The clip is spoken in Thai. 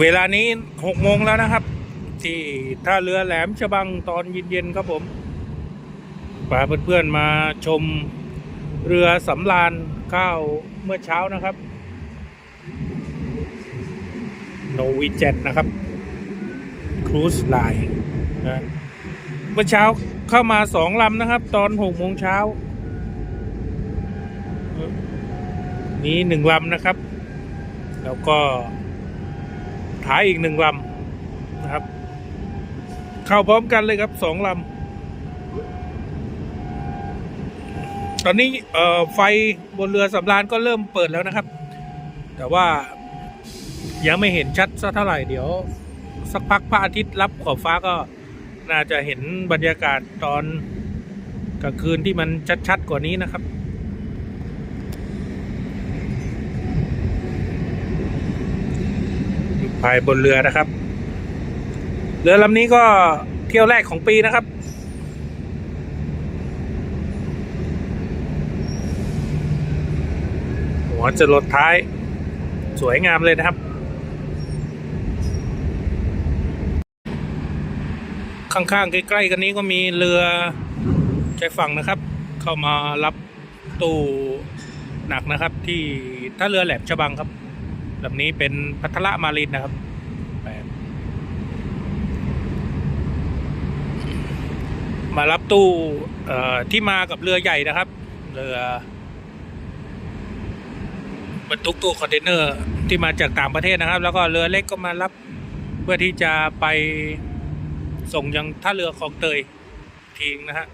เวลานี้หกโมงแล้วนะครับ ที่ท่าเรือแหลมฉบังตอนเย็นๆครับผมพาเพื่อนๆมาชมเรือสำราญข้าวเมื่อเช้านะครับ โนวิเจ็ตนะครับครูซไลน์นะเมื่อเช้าเข้ามาสองลำนะครับ ตอนหกโมงเช้ามีหนึ่งลำนะครับ แล้วก็ ท้ายอีกหนึ่งลำนะครับ เข้าพร้อมกันเลยครับสองลำตอนนี้ไฟบนเรือสำราญก็เริ่มเปิดแล้วนะครับ แต่ว่ายังไม่เห็นชัดสักเท่าไหร่เดี๋ยว สักพักพระอาทิตย์รับขอบฟ้าก็น่าจะเห็นบรรยากาศตอนกลางคืนที่มันชัดๆกว่านี้นะครับ ภายบนเรือนะครับ เรือลำนี้ก็เที่ยวแรกของปีนะครับ หัวจะลดท้าย สวยงามเลยนะครับ ข้างๆ ใกล้ๆ กันนี้ก็มีเรือใจฝั่งนะครับ เข้ามารับตู้หนักนะครับที่ท่าเรือแหลมฉบังครับ ลำนี้เป็นพัทละมารินนะครับมารับตู้ที่มากับเรือใหญ่นะครับ เรือบรรทุกตู้คอนเทนเนอร์ที่มาจากต่างประเทศนะครับ แล้วก็เรือเล็กก็มารับเพื่อที่จะไปส่งยังท่าเรือคลองเตยทีนะฮะ